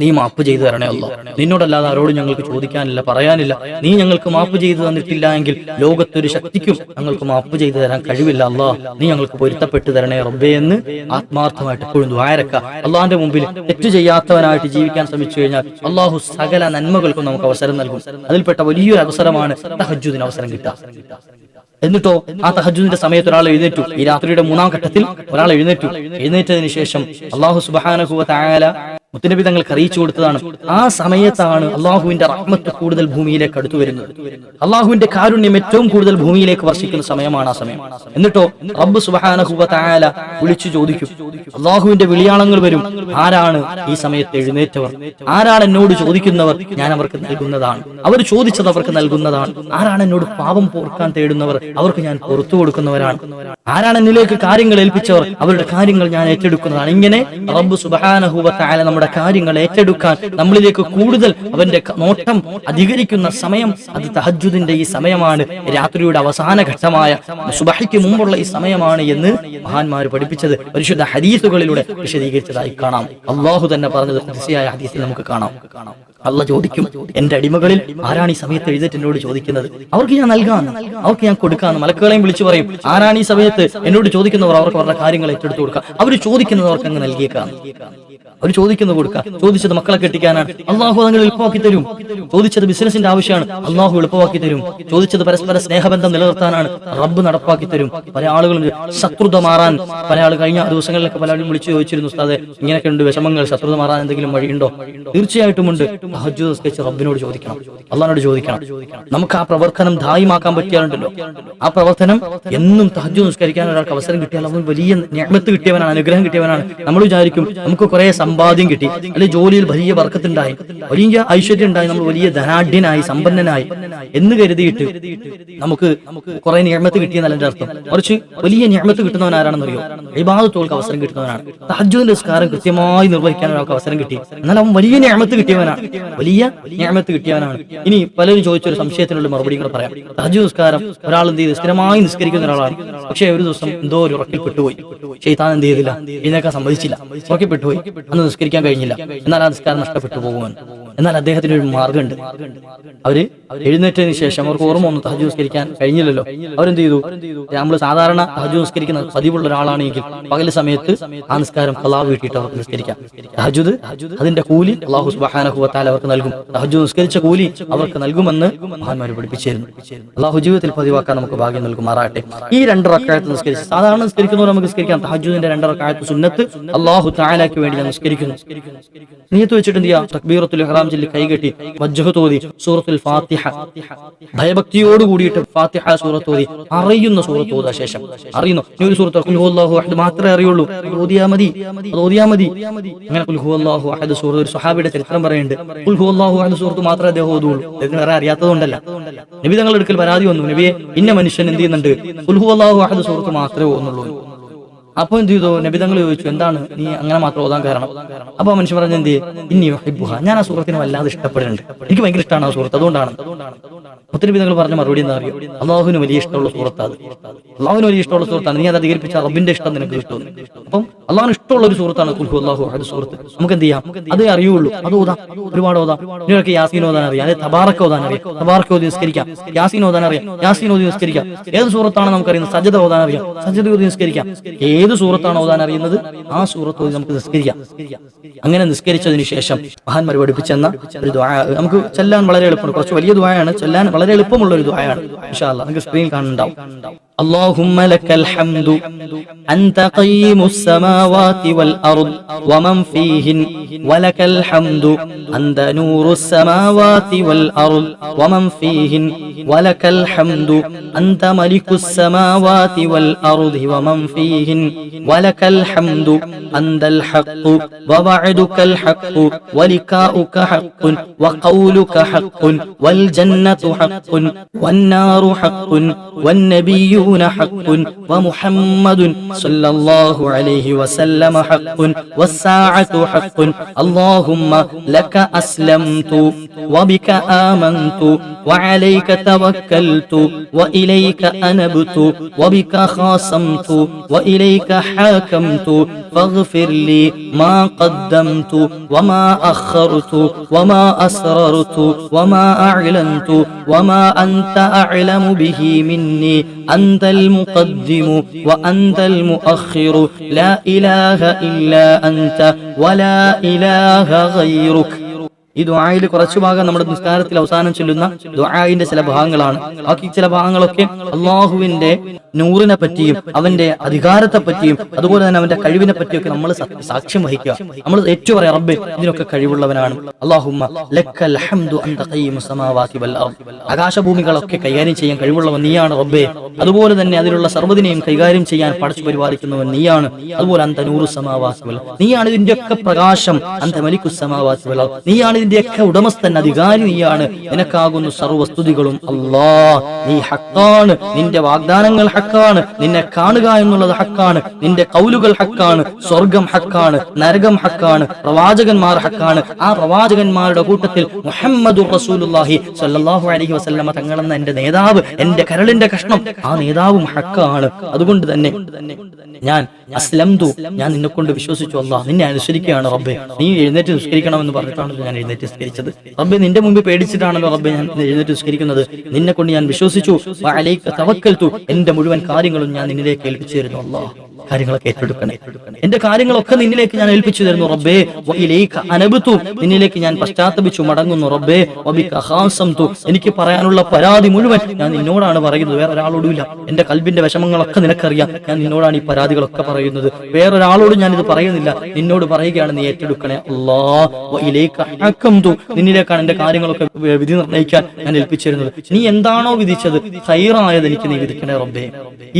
നീ മാപ്പ് ചെയ്തു തരണേ അല്ലോ. നിന്നോടല്ലാതെ ആരോടും ഞങ്ങൾക്ക് ചോദിക്കാനില്ല പറയാനില്ല. നീ ഞങ്ങൾക്ക് മാപ്പ് ചെയ്തു തന്നിട്ടില്ല എങ്കിൽ ലോകത്തൊരു ശക്തിക്കും ഞങ്ങൾക്ക് മാപ്പ് ചെയ്തു തരാൻ കഴിവില്ല അല്ലോ. നീ ഞങ്ങൾക്ക് പൊരുത്തപ്പെട്ടു തരണേ റബ്ബേ എന്ന് ആത്മാർത്ഥമായിട്ട് എപ്പോഴും ദ്വാരക്ക അള്ളാഹിന്റെ മുമ്പിൽ തെറ്റ് ചെയ്യാത്തവനായിട്ട് ജീവിക്കാൻ ശ്രമിച്ചു കഴിഞ്ഞാൽ അള്ളാഹു സകല നന്മകൾക്കും നമുക്ക് അവസരം നൽകും. അതിൽപ്പെട്ട വലിയൊരു അവസരമാണ് അവസരം കിട്ടുക. എന്നിട്ടോ ആ തഹജുദിന്റെ സമയത്ത് ഒരാൾ എഴുന്നേറ്റു. ഈ രാത്രിയുടെ മൂന്നാം ഘട്ടത്തിൽ ഒരാൾ എഴുന്നേറ്റു. എഴുന്നേറ്റതിന് ശേഷം അള്ളാഹു സുബാനഹുവ മുത്തനബി തങ്ങൾക്ക് അറിയിച്ചു കൊടുത്തതാണ്. ആ സമയത്താണ് അള്ളാഹുവിന്റെ റഹ്മത്ത് കൂടുതൽ ഭൂമിയിലേക്ക് അടുത്തു വരുന്നത്. അള്ളാഹുവിന്റെ കാരുണ്യം ഏറ്റവും കൂടുതൽ ഭൂമിയിലേക്ക് വർഷിക്കുന്ന സമയമാണ് ആ സമയം. എന്നിട്ടോ റബ്ബ് തായാല വിളിച്ചു ചോദിക്കും. അള്ളാഹുവിന്റെ വിളിയാളങ്ങൾ വരും. ആരാണ് ഈ സമയത്ത് എഴുന്നേറ്റവർ? ആരാണ് എന്നോട് ചോദിക്കുന്നവർ? ഞാൻ അവർക്ക് നൽകുന്നതാണ്. അവർ ചോദിച്ചത് അവർക്ക് നൽകുന്നതാണ്. ആരാണ് എന്നോട് പാപം പോർക്കാൻ തേടുന്നവർ? അവർക്ക് ഞാൻ പുറത്തു കൊടുക്കുന്നവരാണ്. ആരാണ് എന്നിലേക്ക് കാര്യങ്ങൾ ഏൽപ്പിച്ചവർ? അവരുടെ കാര്യങ്ങൾ ഞാൻ ഏറ്റെടുക്കുന്നതാണ്. ഇങ്ങനെ റബ്ബ് സുബഹാനഹുവ തായാല നമ്മുടെ കാര്യങ്ങൾ ഏറ്റെടുക്കാൻ നമ്മളിലേക്ക് കൂടുതൽ അവന്റെ നോട്ടം അധികരിക്കുന്ന സമയം അത് തഹജുദിന്റെ ഈ സമയമാണ്. രാത്രിയുടെ അവസാന ഘട്ടമായ സുബഹയ്ക്ക് മുമ്പുള്ള ഈ സമയമാണ് എന്ന് മഹാന്മാർ പഠിപ്പിച്ചത്. പരിശുദ്ധ ഹദീസുകളിലൂടെ വിശദീകരിച്ചതായി കാണാം. അള്ളാഹു തന്നെ പറഞ്ഞത് ഹദീസിയായ ഹദീസിൽ നമുക്ക് കാണാം. അല്ല ചോദിക്കും എന്റെ അടിമകളിൽ ആരാണ് ഈ സമയത്ത് എഴുന്നേറ്റ് എന്നോട് ചോദിക്കുന്നത്? അവർക്ക് ഞാൻ നൽകാന്ന് അവർക്ക് ഞാൻ കൊടുക്കാന്ന് മലക്കുകളെയും വിളിച്ചു പറയും ആരാണ് ഈ സമയത്ത് എന്നോട് ചോദിക്കുന്നവർ? അവർക്ക് അവരുടെ കാര്യങ്ങൾ ഏറ്റെടുത്തു കൊടുക്കാം. അവർ ചോദിക്കുന്നത് അവർക്ക് അങ്ങ് നൽകിയേക്കാം. അവർ ചോദിക്കുന്നത് കൊടുക്കുക ചോദിച്ചത് മക്കളെ കെട്ടിക്കാനാണ്. അള്ളാഹു നിങ്ങൾ എളുപ്പമാക്കി തരും. ചോദിച്ചത് ബിസിനസിന്റെ ആവശ്യമാണ്. അള്ളാഹു എളുപ്പമാക്കി തരും. ചോദിച്ചത് പരസ്പര സ്നേഹബന്ധം നിലനിർത്താനാണ്. റബ്ബ് നടപ്പാക്കി തരും. പല ആളുകളും ശത്രുത മാറാൻ. പല ആൾ കഴിഞ്ഞ ദിവസങ്ങളിലൊക്കെ ആളും വിളിച്ചു ചോദിച്ചിരുന്നു ഉസ്താദെ ഇങ്ങനെയൊക്കെ ഉണ്ട് വിഷമങ്ങൾ. ശത്രുത മാറാൻ എന്തെങ്കിലും വഴിയുണ്ടോ? തീർച്ചയായിട്ടും ഉണ്ട്. നിസ്കരിച്ച് റബ്ബിനോട് ചോദിക്കണം. അള്ളാഹിനോട് ചോദിക്കണം. നമുക്ക് ആ പ്രവർത്തനം ധായിമാക്കാൻ പറ്റിയാലുണ്ടല്ലോ. ആ പ്രവർത്തനം എന്നും തഹജു നിസ്കരിക്കാൻ ഒരാൾക്ക് അവസരം കിട്ടിയാൽ അവൻ വലിയ ഞാമത്ത് കിട്ടിയവനാണ് അനുഗ്രഹം കിട്ടിയവനാണ്. നമ്മൾ വിചാരിക്കും നമുക്ക് കുറെ സമ്പാദ്യം കിട്ടി. അല്ലെ ജോലിയിൽ വലിയ വർക്കത്തുണ്ടായി. വലിയ ഐശ്വര്യം ഉണ്ടായി നമ്മൾ വലിയ ധനാഢ്യനായി സമ്പന്നനായി എന്ന് കരുതിയിട്ട് നമുക്ക് കുറെ നിയമത്ത് കിട്ടിയെന്നല്ല എന്റെ അർത്ഥം. കുറച്ച് വലിയ നിയമത്ത് കിട്ടുന്നവൻ ആരാണെന്നറിയോ? വിവാദത്തോൾക്ക് അവസരം കിട്ടുന്നവനാണ്. തഹജ്ജുദിന്റെ നിസ്കാരം കൃത്യമായി നിർവഹിക്കാൻ ഒരാൾക്ക് അവസരം കിട്ടി. എന്നാൽ അവൻ വലിയ നിയമത്ത് കിട്ടിയവനാണ്. വലിയ നിയമത്ത് കിട്ടിയവനാണ്. ഇനി പലരും ചോദിച്ചൊരു സംശയത്തിനുള്ള മറുപടി കൂടെ പറയാം. തഹജ്ജുദ് നിസ്കാരം ഒരാൾ എന്ത് ചെയ്ത്? സ്ഥിരമായി നിസ്കരിക്കുന്ന ഒരാളാണ്. പക്ഷേ ഒരു ദിവസം എന്തോ ഒരു ഉറക്കിൽ പെട്ടുപോയി ഷെയ്ത്താൻ എന്ത് ചെയ്തില്ല? ഇതിനൊക്കെ സമ്മതിച്ചില്ല. ഉറക്കിൽ പെട്ടുപോയി നിസ്കരിക്കാൻ കഴിഞ്ഞില്ല. എന്നാൽ ആ നിസ്കാരം നഷ്ടപ്പെട്ടു പോകുമെന്ന് എന്നാൽ അദ്ദേഹത്തിന് ഒരു മാർഗമുണ്ട് അവർ എഴുന്നേറ്റതിന് ശേഷം അവർക്ക് ഓർമ്മ ഒന്ന് തഹജു നിസ്കരിക്കാൻ കഴിഞ്ഞില്ലല്ലോ. അവരെന്ത് ചെയ്തു? നമ്മൾ സാധാരണ തഹജു നിസ്കരിക്കുന്ന പതിവുള്ള ഒരാളാണെങ്കിൽ പകൽ സമയത്ത് ആ നിസ്കാരം കലാവ് വീട്ടിട്ട് അവർക്ക് നിസ്കരിക്കാം. തഹജുദ് അതിന്റെ കൂലി അള്ളാഹു സുബാനഹുവത്താൽ അവർക്ക് നൽകും. തഹജു നിസ്കരിച്ച കൂലി അവർക്ക് നൽകുമെന്ന് മഹാന്മാർ പഠിപ്പിച്ചിരുന്നു. അള്ളാഹു ജീവിതത്തിൽ പതിവാക്കാൻ നമുക്ക് ഭാഗ്യം നൽകുമാറാട്ടെ ഈ രണ്ട് റക്കായത്ത് നിസ്കരിച്ച് സാധാരണ നിസ്കരിക്കുന്നവർ നമുക്ക് നിസ്കരിക്കാം. തഹജുദിന്റെ രണ്ട് റക്കായത്ത് സുന്നത്ത് അള്ളാഹു താലാക്ക് വേണ്ടി ഞാൻ നിസ്കരിക്കുന്നു നീയത്ത് വെച്ചിട്ട് എന്ത് ചെയ്യാം? തക്ബീറത്തുൽ ഇഹ്റാം ചൊല്ലി കൈകെട്ടി വജ്ജഹ തോതി സൂറത്തുൽ ഫാത്തിഹ. ഭയഭക്തിയോട് കൂടിയിട്ട് ഫാത്തിഹ സൂറത്ത് ഓതി. അറിയുന്ന സൂറത്ത് ഓതാ ശേഷം. അറിയുന്നു? നീ ഒരു സൂറത്ത് ഖുൽ ഹുവല്ലാഹു അഹദ് മാത്രമേ അറിയുള്ളൂ. ഓതിയാ മതി. ഓതിയാ മതി. അങ്ങനെ കുൽഹുല്ലാഹു അഹദ് സൂറത്ത് ഒരു സഹാബിയുടെ ചരിത്രം പറയുന്നുണ്ട്. കുൽഹുല്ലാഹു അഹദ് സൂറത്ത് മാത്രമേ അദ്ദേഹം ഓതുള്ളൂ. ഇതിന് വേറെ അറിയാത്തതുകൊണ്ടല്ല. നബി തങ്ങളുടെ അടുക്കൽ പരാതി വന്നു. നബിയെ ഇന്ന മനുഷ്യൻ എന്ത് ചെയ്യുന്നുണ്ട്? കുൽഹുല്ലാഹു അഹദ് സൂറത്ത് മാത്രമേ ഓതുന്നുള്ളൂ. അപ്പൊ എന്ത് ചെയ്തു? നബിതങ്ങൾ ചോദിച്ചു എന്താണ്? നീ അങ്ങനെ മാത്രം ഓതാൻ കാരണം? അപ്പൊ മനുഷ്യൻ പറഞ്ഞു എന്ത് ഇനി ഞാൻ ആ സുഹൃത്തിനെ വല്ലാതെ ഇഷ്ടപ്പെടുന്നുണ്ട്. എനിക്ക് ഭയങ്കര ഇഷ്ടമാണ് ആ സുഹൃത്ത്. അതുകൊണ്ടാണ്. ഒത്തിരി വിധങ്ങൾ പറഞ്ഞ മറുപടി എന്താ അറിയോ? അള്ളാഹുവിന് വലിയ ഇഷ്ടമുള്ള സുഹൃത്ത് അള്ളാഹുവിന് വലിയ ഇഷ്ടമുള്ള സുഹൃത്താണ്. നീ അത് അധികരിപ്പിച്ച റബ്ബിന്റെ ഇഷ്ടം നിനക്ക് കിട്ടും. അപ്പം അള്ളാഹുന് ഇഷ്ടമുള്ള ഒരു സുഹൃത്താണ് കുൽഹു അള്ളാഹു അഹദ് സുഹൃത്ത്. നമുക്ക് എന്ത് ചെയ്യാം? അതേ അറിയുള്ളൂ. അത് ഓതാം. ഒരുപാട് ഓതാം. നിങ്ങൾക്ക് യാസീൻ ഓതാൻ അറിയാം. അതെ തബാറക്ക് ഓതാൻ അറിയാം. തബാറക്ക് ഓതി നിസ്കരിക്കാം. യാസീൻ ഓതാൻ അറിയാം. യാസീൻ ഓതി നിസ്കരിക്കാം. ഏത് സൂറത്താണ് നമുക്കറിയുന്നത് സജ്ജത ഓതാൻ അറിയാം. സജ്ജത ഓതി നിസ്കരിക്കാം. ഏത് സൂറത്താണ് ഓതാൻ അറിയുന്നത്? ആ സൂറത്ത് ഓതി നമുക്ക് നിസ്കരിക്കാം. അങ്ങനെ നിസ്കരിച്ചതിന് ശേഷം മഹാന്മാർ പഠിപ്പിച്ചെന്ന ഒരു ദ്വാ നമുക്ക് ചെല്ലാൻ വളരെ എളുപ്പമാണ്. കുറച്ച് വലിയ ദ്വായാണ് ചെല്ലാൻ വളരെ എളുപ്പമുള്ള ഒരു ദ്വായാണ് ഇൻഷാ നമുക്ക് സ്ക്രീനിൽ കാണുന്നുണ്ടാവും. اللهم لك الحمد. أنت قيم السماوات والأرض ومن فيهن ولك الحمد. أنت نور السماوات والأرض ومن فيهن ولك الحمد. أنت ملك السماوات والأرض ومن فيهن ولك الحمد. أنت الحق ووعدك الحق ولقاؤك حق وقولك حق والجنة حق والنار حق والنبيون والنبيون حق ومحمد صلى الله عليه وسلم حق والساعة حق. اللهم لك أسلمت وبك آمنت وعليك توكلت وإليك أنبت وبك خاصمت وإليك حاكمت. فاغفر لي ما قدمت وما أخرت وما أسررت وما أعلنت وما أنت أعلم به مني. أنت المقدم وأنت المؤخر لا إله إلا أنت ولا إله غيرك ഈ ദുആയിൽ കുറച്ചു ഭാഗം നമ്മുടെ നിസ്കാരത്തിൽ അവസാനം ചൊല്ലുന്ന ദുആയിന്റെ ചില ഭാഗങ്ങളാണ് ബാക്കി ചില ഭാഗങ്ങളൊക്കെ അള്ളാഹുവിന്റെ നൂറിനെ പറ്റിയും അവന്റെ അധികാരത്തെ പറ്റിയും അതുപോലെ തന്നെ അവന്റെ കഴിവിനെ പറ്റിയൊക്കെ നമ്മൾ സാക്ഷ്യം വഹിക്കുക. നമ്മൾ ഏറ്റവും പറയാം റബ്ബെ ഇതിനൊക്കെ കഴിവുള്ളവനാണ്. അള്ളാഹുമ്മ ആകാശഭൂമികളൊക്കെ കൈകാര്യം ചെയ്യാൻ കഴിവുള്ളവൻ നീയാണ് റബ്ബെ. അതുപോലെ തന്നെ അതിലുള്ള സർവതിനെയും കൈകാര്യം ചെയ്യാൻ പഠിച്ചു പരിപാലിക്കുന്നവൻ നീയാണ് അതുപോലെ അന്ത നൂറു സമാവാസികൾ. നീയാണ് ഇതിന്റെയൊക്കെ പ്രകാശം അന്ത മലിക്കു സമാവാസികൾ. നീയാണ് ഇതിന്റെയൊക്കെ ഉടമസ്ഥൻ അധികാരി നീയാണ്. നിനക്കാകുന്നു സർവസ്തുതികളും അല്ലാ നീ ഹക്കാണ് നിന്റെ വാഗ്ദാനങ്ങൾ ഹക്കാണ്. നിന്നെ കാണുക എന്നുള്ളത് ഹക്കാണ്. നിന്റെ കൗലുകൾ ഹക്കാണ്. സ്വർഗം ഹക്കാണ്. നരകം ഹക്കാണ്. പ്രവാചകന്മാർ ഹക്കാണ്. ആ പ്രവാചകന്മാരുടെ കൂട്ടത്തിൽ മുഹമ്മദ് റസൂലുള്ളാഹി സ്വല്ലല്ലാഹു അലൈഹി വസല്ലമ തങ്ങളെന്ന എന്റെ നേതാവ് എന്റെ കരളിന്റെ കഷ്ണം ആ നേതാവും ഹക്കാണ്. അതുകൊണ്ട് തന്നെ ഞാൻ അസ്ലംതു ഞാൻ നിന്നെ കൊണ്ട് വിശ്വസിച്ചു അല്ലാ നിന്നെ അനുസരിക്കുകയാണ് റബ്ബെ. നീ എഴുന്നേറ്റ് നിസ്കരിക്കണം എന്ന് പറഞ്ഞിട്ടാണല്ലോ ഞാൻ എഴുന്നേറ്റ് നിസ്കരിച്ചത്. റബ്ബെ നിന്റെ മുമ്പിൽ പേടിച്ചിട്ടാണല്ലോ റബ്ബെ ഞാൻ എഴുന്നേറ്റ് നിസ്കരിക്കുന്നത്. നിന്നെ കൊണ്ട് ഞാൻ വിശ്വസിച്ചു. തവക്കൽത്തു എന്റെ മുഴുവൻ കാര്യങ്ങളും ഞാൻ നിന്നിലേക്ക് ഏൽപ്പിച്ചു തരുന്നു കാര്യങ്ങളൊക്കെ ഏറ്റെടുക്കണേ. എന്റെ കാര്യങ്ങളൊക്കെ നിന്നിലേക്ക് ഞാൻ ഏൽപ്പിച്ചു തരുന്നു റബ്ബേ. അനബുത്തു നിന്നിലേക്ക് ഞാൻ പശ്ചാത്തപിച്ചു മടങ്ങുന്നു റബ്ബേ. ഖാസംതു. എനിക്ക് പറയാനുള്ള പരാതി മുഴുവൻ ഞാൻ നിന്നോടാണ് പറയുന്നത്. വേറെ ഒരാളോടുമില്ല എന്റെ കൽബിന്റെ വിഷമങ്ങളൊക്കെ നിനക്കറിയാം. ഞാൻ നിന്നോടാണ് ഈ പരാതികളൊക്കെ പറയുന്നത്. വേറൊരാളോട് ഞാൻ ഇത് പറയുന്നില്ല. നിന്നോട് പറയുകയാണ് നീ ഏറ്റെടുക്കണേ. ഇലൈക നിന്നിലേക്കാണ് എന്റെ കാര്യങ്ങളൊക്കെ വിധി നിർണയിക്കാൻ ഞാൻ ഏൽപ്പിച്ചിരുന്നത്. നീ എന്താണോ വിധിച്ചത് ഹൈറായത് എനിക്ക് നീ വിധിക്കണേ റബ്ബേ.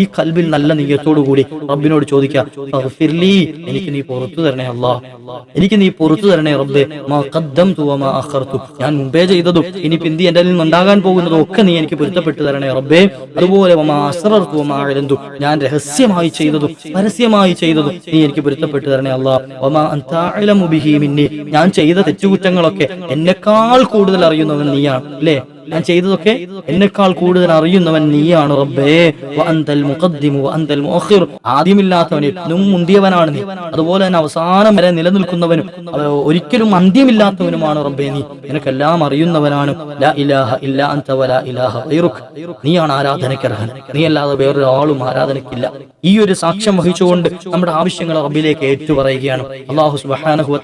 ഈ കൽബിൽ നല്ല നീയത്തോടു കൂടി റബ്ബിനോട് ചോദിക്കാം എനിക്ക് നീ പുറത്തു തരണേ അല്ലാ. എനിക്ക് നീ പുറത്തു തരണേ റബ്ബെ. ഞാൻ മുമ്പേ ചെയ്തതും ഇനി പിന്തി എന്റെ ഉണ്ടാകാൻ പോകുന്നതും ഒക്കെ നീ എനിക്ക് പൊരുത്തപ്പെട്ടു തരണേ റബ്ബെ. അതുപോലെ ഞാൻ രഹസ്യമായി ചെയ്തതും പരസ്യമായി ചെയ്തതും നീ എനിക്ക് പൊരുത്തപ്പെട്ടു തരണേ മിന്നി. ഞാൻ ചെയ്ത തെറ്റുകുറ്റങ്ങളൊക്കെ എന്നെക്കാൾ കൂടുതൽ അറിയുന്നവൻ നീയാണ് അല്ലേ? ഞാൻ ചെയ്തതൊക്കെ എന്നെക്കാൾ കൂടുതൽ അറിയുന്നവൻ നീയാണ് റബ്ബേ. അന്തൽ മുഖദ്ദിമു ആദ്യമില്ലാത്തവൻ മുന്തിയവനാണ് നീ. അതുപോലെ തന്നെ അവസാനം വരെ നിലനിൽക്കുന്നവനും ഒരിക്കലും അന്ത്യമില്ലാത്തവനുമാണ് റബ്ബേ നീ. നിനക്കെല്ലാം അറിയുന്നവനാണ്. ലാ ഇലാഹ വലാ ഇലാഹ നീയാണ് ആരാധനയ്ക്കർഹൻ. നീ അല്ലാതെ വേറൊരാളും ആരാധനയ്ക്കില്ല. ഈ ഒരു സാക്ഷ്യം വഹിച്ചുകൊണ്ട് നമ്മുടെ ആവശ്യങ്ങൾ റബ്ബിലേക്ക് ഏറ്റുപറയുകയാണ്. അള്ളാഹു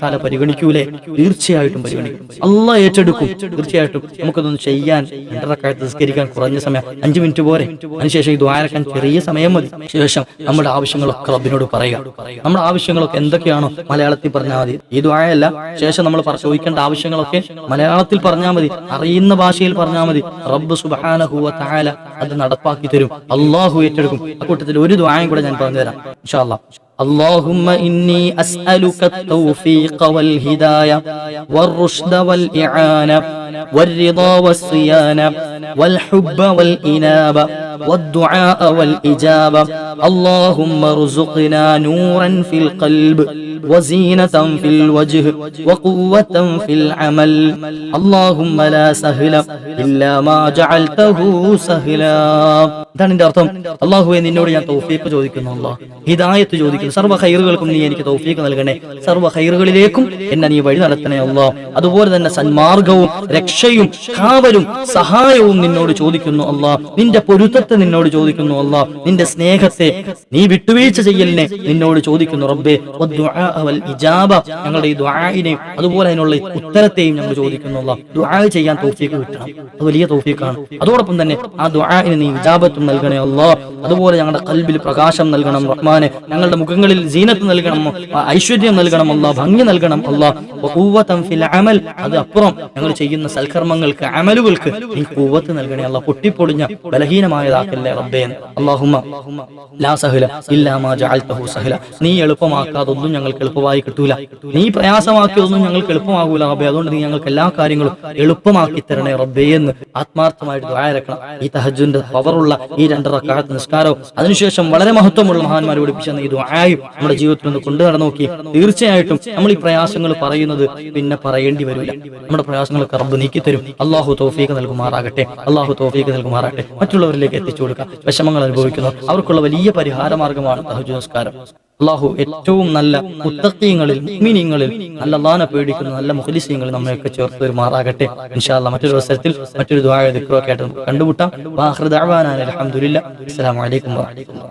തആല പരിഗണിക്കൂലേ? തീർച്ചയായിട്ടും പരിഗണിക്കും. അള്ളാഹ് ഏറ്റെടുക്കും. തീർച്ചയായിട്ടും നമുക്കതൊന്ന് ചെയ്യാൻ രണ്ടരക്കാലത്ത് നിസ്കരിക്കാൻ കുറഞ്ഞ സമയം അഞ്ചു മിനിറ്റ് പോരെ. അതിനുശേഷം ഈ ദ്വാരക്കാൻ ചെറിയ സമയം മതി. ശേഷം നമ്മുടെ ആവശ്യങ്ങളൊക്കെ റബ്ബിനോട് പറയുക. നമ്മുടെ ആവശ്യങ്ങളൊക്കെ എന്തൊക്കെയാണോ മലയാളത്തിൽ പറഞ്ഞാൽ മതി. ഈ ദ്വായല്ല ശേഷം നമ്മൾ ചോദിക്കേണ്ട ആവശ്യങ്ങളൊക്കെ മലയാളത്തിൽ പറഞ്ഞാൽ മതി. അറിയുന്ന ഭാഷയിൽ പറഞ്ഞാൽ മതി. റബ്ബ് തആല അത് നടപ്പാക്കി തരും. അള്ളാഹു ഏറ്റെടുക്കും. അക്കൂട്ടത്തിൽ ഒരു ദ്വായം കൂടെ ഞാൻ പറഞ്ഞുതരാം. ഇൻഷാ അല്ലാ اللهم إني أسألك التوفيق والهداية والرشد والإعانة والرضا والصيانة والحب والإنابة والدعاء والإجابة اللهم ارزقنا نورا في القلب وزينة في الوجه وقوة في العمل اللهم لا سهل إلا ما جعلته سهلا ഇതാണ് എന്റെ അർത്ഥം അള്ളാഹുവെ നിന്നോട് ഞാൻ തൗഫീഖ് ചോദിക്കുന്നു അല്ലാ ഹിദായത്ത് ചോദിക്കുന്നു സർവ ഹൈറുകൾക്കും നീ എനിക്ക് തൗഫീഖ് നൽകണേ. സർവ ഹൈറുകളിലേക്കും എന്നെ നീ വഴി നടത്തണേ അല്ലാ. അതുപോലെ തന്നെ സന്മാർഗവും രക്ഷയും കാവലും സഹായവും നിന്നോട് ചോദിക്കുന്നു അല്ലാ. നിന്റെ പൊരുത്തത്തെ നിന്നോട് ചോദിക്കുന്നു അല്ലാ. നിന്റെ സ്നേഹത്തെ നീ വിട്ടുവീഴ്ച ചെയ്യലിനെ നിന്നോട് ചോദിക്കുന്നു റബ്ബേ. ഇജാബ. ഞങ്ങളുടെ ഈ ദ്വായിനെയും അതുപോലെ അതിനുള്ള ഉത്തരത്തെയും ഞങ്ങൾ ചോദിക്കുന്നു ദുആ ചെയ്യാൻ തൗഫീഖ് കിട്ടണം. അത് വലിയ തൗഫീഖാണ്. അതോടൊപ്പം തന്നെ ആ ദുആഇന് നീ ഇജാബത്തും നൽകണേ അല്ലാ. അതുപോലെ ഞങ്ങളുടെ കൽബിൽ പ്രകാശം നൽകണം റഹ്മാനെ. ഞങ്ങളുടെ മുഖങ്ങളിൽ ജീനത്ത് നൽകണം ഐശ്വര്യം നൽകണം അല്ല ഭംഗി നൽകണം അല്ല അമൽ. അത് അപ്പുറം ഞങ്ങൾ ചെയ്യുന്ന സൽക്കർമ്മങ്ങൾക്ക് അമലുകൾക്ക് നീ കൂവത്ത് നൽകണേ. അല്ല പൊട്ടിപ്പൊളിഞ്ഞ ബലഹീനമായതാക്കല്ലേ റബ്ബേ. അള്ളാഹുമ ലാ സഹല ഇല്ലാ മാ ജഅൽതഹു സഹല. നീ എളുപ്പമാക്കാതൊന്നും ഞങ്ങൾക്ക് എളുപ്പമായി കിട്ടൂല. നീ പ്രയാസമാക്കിയതൊന്നും ഞങ്ങൾക്ക് എളുപ്പമാകൂല റബ്ബേ. അതുകൊണ്ട് നീ ഞങ്ങൾക്ക് എല്ലാ കാര്യങ്ങളും എളുപ്പമാക്കി തരണേ റബ്ബേ എന്ന് ആത്മാർത്ഥമായിട്ട് ദ്വാരക്കണം ഈ തഹജുന്റെ പവറുള്ള ഈ രണ്ട് കാലത്ത് നിസ്കാരവും അതിനുശേഷം വളരെ മഹത്വമുള്ള മഹാന്മാർ പഠിപ്പിച്ച ഈ ദ്വായും നമ്മുടെ ജീവിതത്തിൽ ഒന്ന് കൊണ്ടു നടന്നു നോക്കി തീർച്ചയായിട്ടും നമ്മൾ ഈ പ്രയാസങ്ങൾ പറയുന്നത് പിന്നെ പറയേണ്ടി വരില്ല. നമ്മുടെ പ്രയാസങ്ങൾ കറബ് നീക്കി തരും അള്ളാഹു തോഫീക്ക് നൽകുമാറാകട്ടെ. അള്ളാഹു തോഫീക്ക് നൽകുമാറാകട്ടെ. മറ്റുള്ളവരിലേക്ക് എത്തിച്ചു കൊടുക്കുക. വിഷമങ്ങൾ അനുഭവിക്കുന്നു. അവർക്കുള്ള വലിയ പരിഹാര മാർഗമാണ് നമസ്കാരം. അള്ളാഹു ഏറ്റവും നല്ല മുത്തക്കീങ്ങളിൽ മിനിങ്ങളിൽ നല്ല അള്ളാനെ പേടിക്കുന്ന നല്ല മുഖലിസീങ്ങളിൽ നമ്മയൊക്കെ ചേർത്ത് വരുമാറാകട്ടെ ഇൻഷാല്ല മറ്റൊരു അവസരത്തിൽ മറ്റൊരു ദ്വായ ആയിട്ട് നമുക്ക് കണ്ടുമുട്ടാം. അലഹമുല്ല അസ്സലാമു അലൈക്കും വാഹമത്തുള്ള